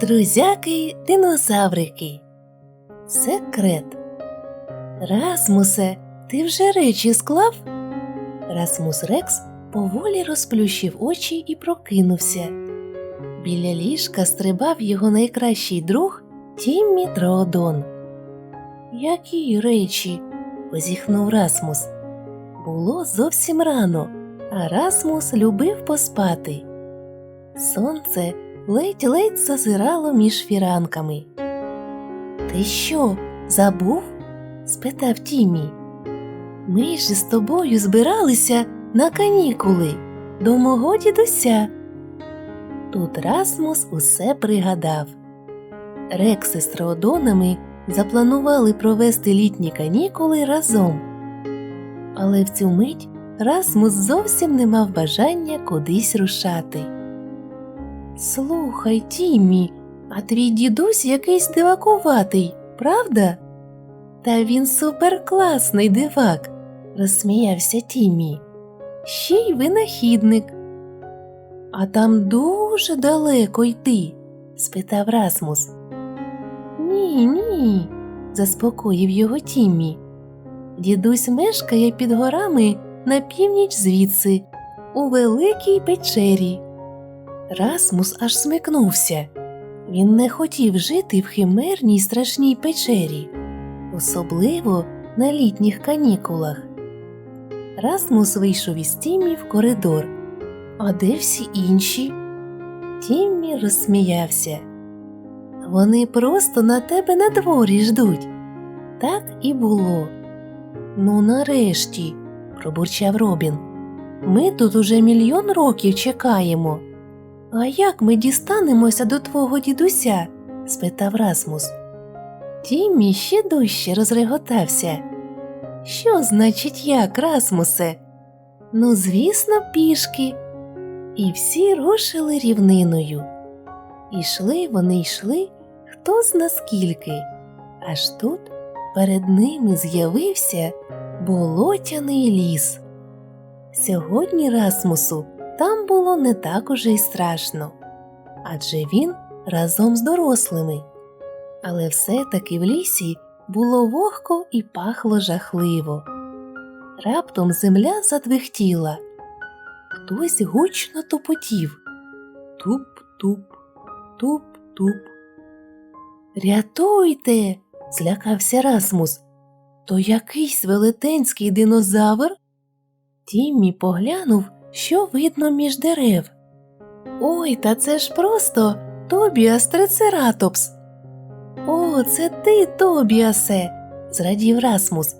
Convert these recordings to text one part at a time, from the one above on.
Друзяки динозаврики. Секрет. Расмусе, ти вже речі склав? Расмус Рекс поволі розплющив очі і прокинувся. Біля ліжка стрибав його найкращий друг Тіммі Троодон. Які речі? позіхнув Расмус. Було зовсім рано, а Расмус любив поспати. Сонце ледь-ледь зазирало між фіранками. Ти що, забув? спитав Тімі. Ми ж з тобою збиралися на канікули до мого дідуся. Тут Расмус усе пригадав. Рекси з Троодонами запланували провести літні канікули разом. Але в цю мить Расмус зовсім не мав бажання кудись рушати. Слухай, Тіммі, а твій дідусь якийсь дивакуватий, правда? Та він суперкласний дивак, розсміявся Тіммі. Ще й винахідник. А там дуже далеко йти? спитав Расмус. Ні, ні, заспокоїв його Тіммі. Дідусь мешкає під горами на північ звідси, у великій печері. Расмус аж смикнувся. Він не хотів жити в химерній страшній печері, особливо на літніх канікулах. Расмус вийшов із Тіммі в коридор. А де всі інші? Тіммі розсміявся. Вони просто на тебе на дворі ждуть. Так і було. Ну, нарешті, пробурчав Робін. Ми тут уже мільйон років чекаємо. А як ми дістанемося до твого дідуся? спитав Расмус. Тіммі ще дужче розреготався. Що значить як, Расмусе? Ну, звісно, пішки. І всі рушили рівниною. Ішли вони йшли хто зна скільки. Аж тут перед ними з'явився болотяний ліс. Сьогодні Расмусу там було не так уже й страшно, адже він разом з дорослими. Але все-таки в лісі було вогко і пахло жахливо. Раптом земля задвихтіла. Хтось гучно тупотів. Туп-туп, туп-туп. Рятуйте. злякався Расмус. То якийсь велетенський динозавр? Тіммі поглянув, що видно між дерев. Ой, та це ж просто Тобіас Трицератопс. О, це ти, Тобіасе, зрадів Расмус.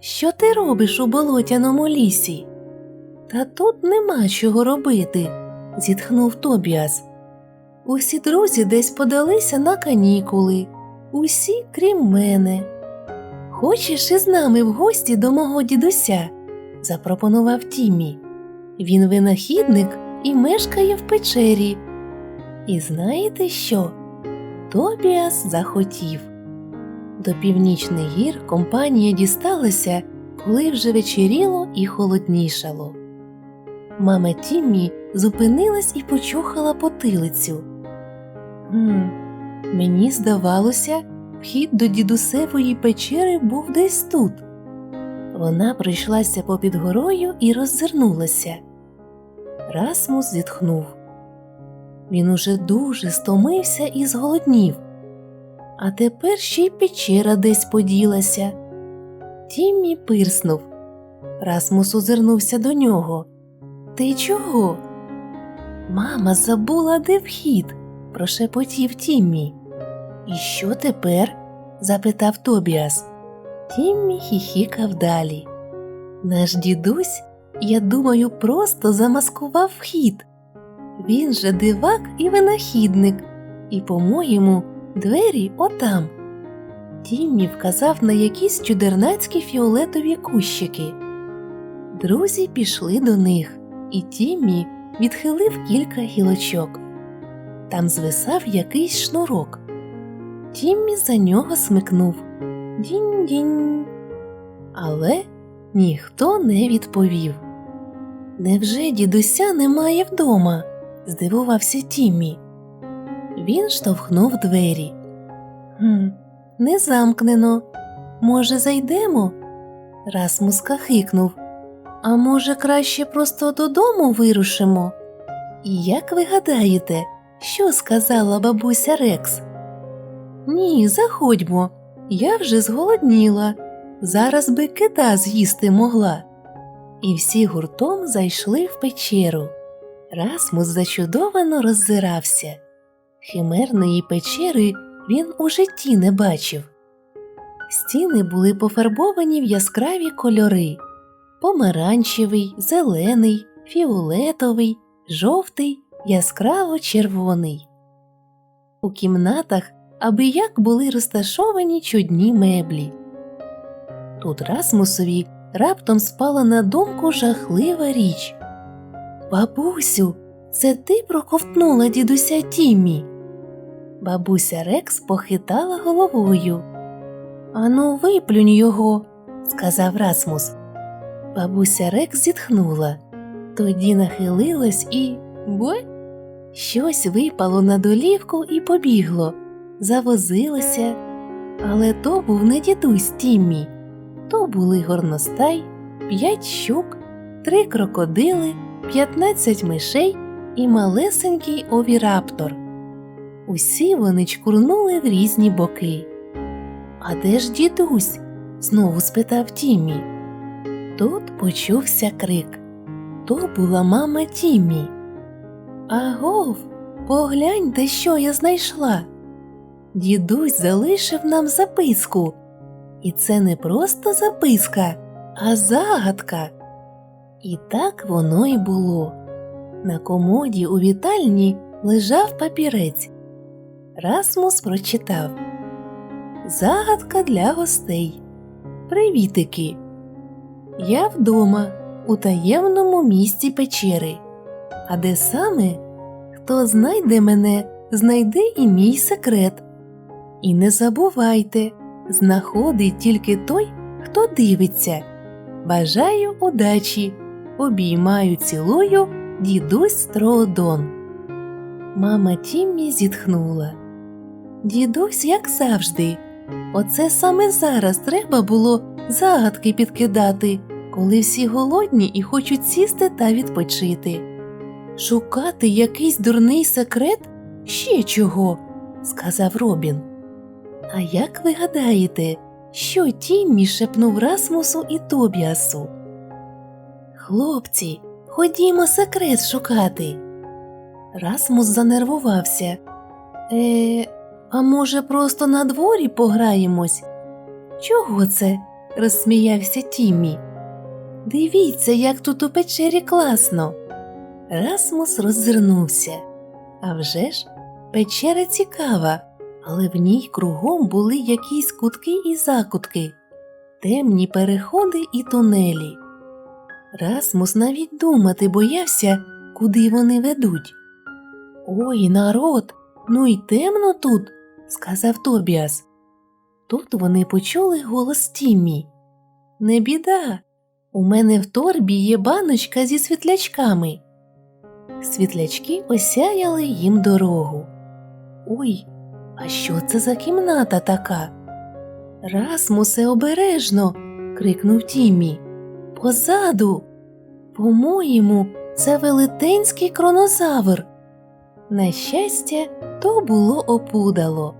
Що ти робиш у болотяному лісі? Та тут нема чого робити, зітхнув Тобіас. Усі друзі десь подалися на канікули, усі крім мене. Хочеш із нами в гості до мого дідуся? запропонував Тімі. Він винахідник і мешкає в печері. І знаєте що? Тобіас захотів. До північних гір компанія дісталася, коли вже вечеріло і холоднішало. Мама Тіммі зупинилась і почухала потилицю. Хм, мені здавалося, вхід до дідусевої печери був десь тут. Вона пройшлася попід горою і роззирнулася. Расмус зітхнув. Він уже дуже стомився і зголоднів. А тепер ще й печера десь поділася. Тіммі пирснув. Расмус озирнувся до нього. Ти чого? Мама забула, де вхід, прошепотів Тіммі. І що тепер? запитав Тобіас. Тіммі хіхікав далі. Наш дідусь, я думаю, просто замаскував вхід. Він же дивак і винахідник, і, по-моєму, двері отам. Тіммі вказав на якісь чудернацькі фіолетові кущики. Друзі пішли до них, і Тіммі відхилив кілька гілочок. Там звисав якийсь шнурок. Тіммі за нього смикнув Дінь-дінь. Але ніхто не відповів. Невже дідуся немає вдома? здивувався Тіммі. Він штовхнув двері. Хм, не замкнено. Може, зайдемо? Расмус кахикнув. А може, краще просто додому вирушимо? Як ви гадаєте, що сказала бабуся Рекс? Ні, заходьмо. Я вже зголодніла. Зараз би кита з'їсти могла. І всі гуртом зайшли в печеру. Расмус зачудовано роззирався. Химерної печери він у житті не бачив. Стіни були пофарбовані в яскраві кольори помаранчевий, зелений, фіолетовий, жовтий, яскраво червоний. У кімнатах аби як були розташовані чудні меблі. Тут Расмусові раптом спала на думку жахлива річ. Бабусю, це ти проковтнула дідуся Тіммі? Бабуся Рекс похитала головою. Ану, виплюнь його, сказав Расмус. Бабуся Рекс зітхнула, тоді нахилилась і бо щось випало на долівку і побігло, завозилося. Але то був не дідусь Тіммі, то були горностай, п'ять щук, три крокодили, п'ятнадцять мишей і малесенький овіраптор. Усі вони чкурнули в різні боки. А де ж дідусь? знову спитав Тіммі. Тут почувся крик. То була мама Тіммі. Агов, погляньте, що я знайшла. Дідусь залишив нам записку. І це не просто записка, а загадка. І так воно й було. На комоді у вітальні лежав папірець. Расмус прочитав Загадка для гостей. Привітики. Я вдома у таємному місці печери. А де саме? Хто знайде мене, знайде і мій секрет. І не забувайте, знаходить тільки той, хто дивиться. Бажаю удачі, обіймаю, цілую, дідусь Троодон. Мама Тіммі зітхнула. Дідусь, як завжди, оце саме зараз треба було загадки підкидати, коли всі голодні і хочуть сісти та відпочити. Шукати якийсь дурний секрет ще чого, сказав Робін. А як ви гадаєте, що Тіммі шепнув Расмусу і Тобіасу? Хлопці, ходімо секрет шукати. Расмус занервувався. Е, а може, просто на дворі пограємось? Чого це? розсміявся Тіммі. Дивіться, як тут у печері класно. Расмус роззирнувся. А вже ж, печера цікава, але в ній кругом були якісь кутки і закутки, темні переходи і тунелі. Расмус навіть думати боявся, куди вони ведуть. Ой, народ, ну й темно тут, сказав Тобіас. Тут вони почули голос Тіммі. Не біда, у мене в торбі є баночка зі світлячками. Світлячки осяяли їм дорогу. Ой, а що це за кімната така? Расмусе, обережно. крикнув Тіммі. Позаду. По-моєму, це велетенський кронозавр. На щастя, то було опудало.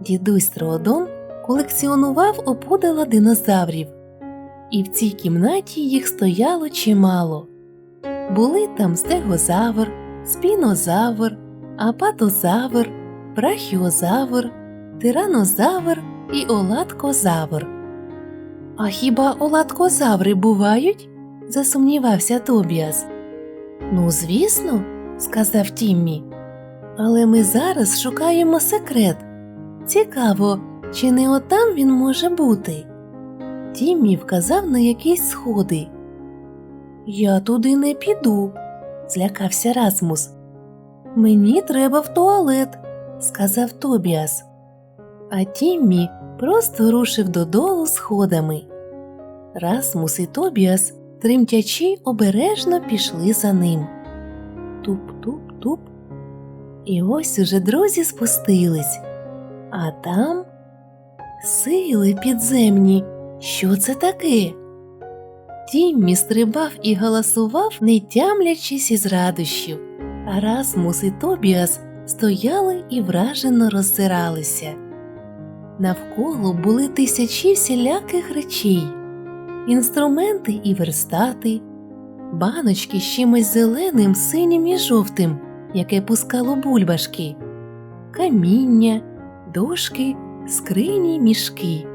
Дідусь Троодон колекціонував опудала динозаврів, і в цій кімнаті їх стояло чимало. Були там стегозавр, спінозавр, апатозавр, брахіозавр, тиранозавр і оладкозавр. А хіба оладкозаври бувають? засумнівався Тобіас. Ну, звісно, сказав Тіммі. Але ми зараз шукаємо секрет. Цікаво, чи не отам він може бути? Тіммі вказав на якісь сходи. Я туди не піду, злякався Расмус. Мені треба в туалет, сказав Тобіас. А Тіммі просто рушив додолу сходами. Расмус і Тобіас, тремтячи, обережно пішли за ним. Туп-туп-туп. І ось уже друзі спустились, а там сили підземні. Що це таке? Тіммі стрибав і галасував, не тямлячись із радощів, а Расмус і Тобіас стояли і вражено роззиралися. Навколо були тисячі всіляких речей, інструменти і верстати, баночки з чимось зеленим, синім і жовтим, яке пускало бульбашки, каміння, дошки, скрині, мішки.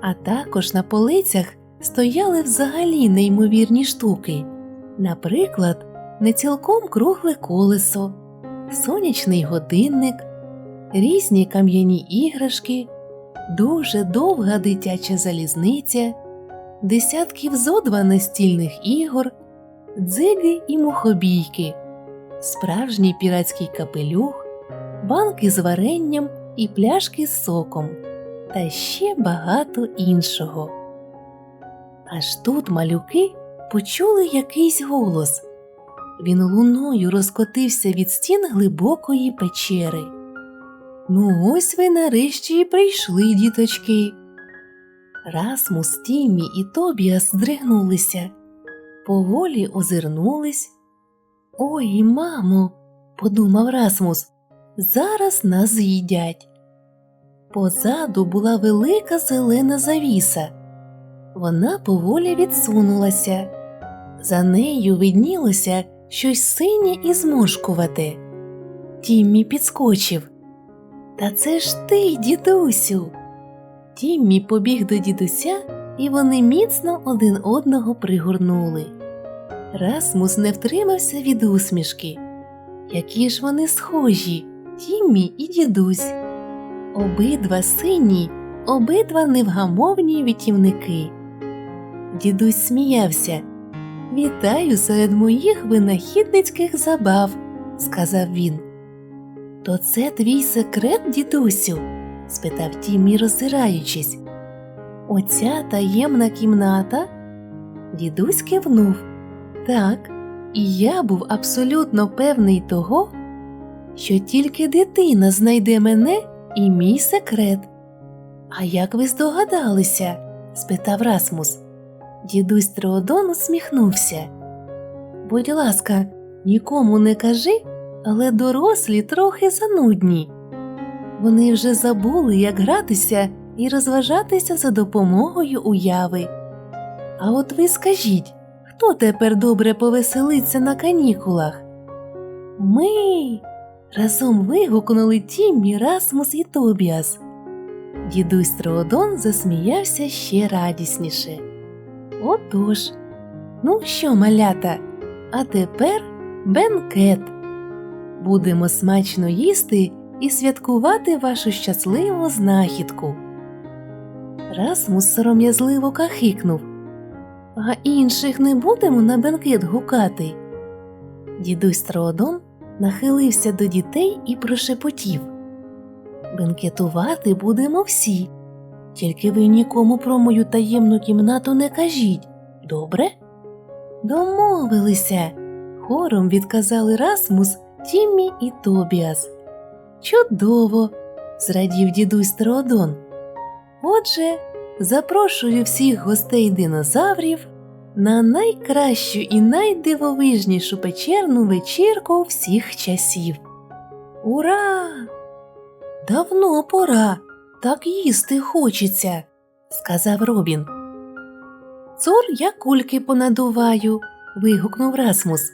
А також на полицях стояли взагалі неймовірні штуки, наприклад, не цілком кругле колесо, сонячний годинник, різні кам'яні іграшки, дуже довга дитяча залізниця, десятків зо два настільних ігор, дзиги і мухобійки, справжній піратський капелюх, банки з варенням і пляшки з соком, та ще багато іншого. Аж тут малюки почули якийсь голос. Він луною розкотився від стін глибокої печери. Ну, ось ви нарешті і прийшли, діточки. Расмус, Тіммі і Тобіас здригнулися, поволі озирнулись. Ой, мамо, подумав Расмус, зараз нас з'їдять. Позаду була велика зелена завіса. Вона поволі відсунулася. За нею виднілося щось синє і зморшкувате. Тіммі підскочив. Та це ж ти, дідусю. Тіммі побіг до дідуся, і вони міцно один одного пригорнули. Расмус не втримався від усмішки. Які ж вони схожі, Тіммі і дідусь. Обидва сині, обидва невгамовні вітівники. Дідусь сміявся. Вітаю серед моїх винахідницьких забав, сказав він. То це твій секрет, дідусю? спитав Тіммі, роззираючись. Оця таємна кімната? Дідусь кивнув. Так, і я був абсолютно певний того, що тільки дитина знайде мене і мій секрет. А як ви здогадалися? спитав Расмус. Дідусь Троодон усміхнувся. Будь ласка, нікому не кажи, але дорослі трохи занудні. Вони вже забули, як гратися і розважатися за допомогою уяви. А от ви скажіть, хто тепер добре повеселиться на канікулах? Ми. разом вигукнули Тіммі, Расмус і Тобіас. Дідусь Троодон засміявся ще радісніше. Отож, ну що, малята, а тепер бенкет. Будемо смачно їсти і святкувати вашу щасливу знахідку. Расмус сором'язливо кахикнув. А інших не будемо на бенкет гукати. Дідусь Троодон нахилився до дітей і прошепотів. Бенкетувати будемо всі, тільки ви нікому про мою таємну кімнату не кажіть, добре? Домовилися. Хором відказали Расмус, Тіммі і Тобіас. Чудово! зрадів дідусь Троодон. Отже, запрошую всіх гостей динозаврів на найкращу і найдивовижнішу печерну вечірку всіх часів. Ура! Давно пора, так їсти хочеться, сказав Робін. Цур я кульки понадуваю, вигукнув Расмус.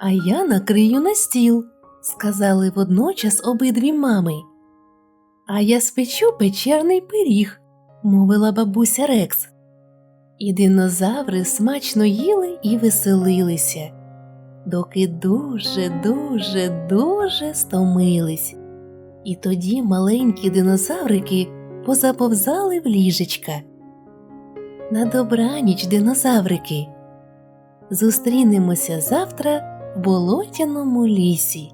А я накрию на стіл, сказали водночас обидві мами. А я спечу печерний пиріг, мовила бабуся Рекс. І динозаври смачно їли і веселилися, доки дуже, дуже, дуже стомились. І тоді маленькі динозаврики позаповзали в ліжечка. На добраніч, динозаврики. Зустрінемося завтра в болотяному лісі.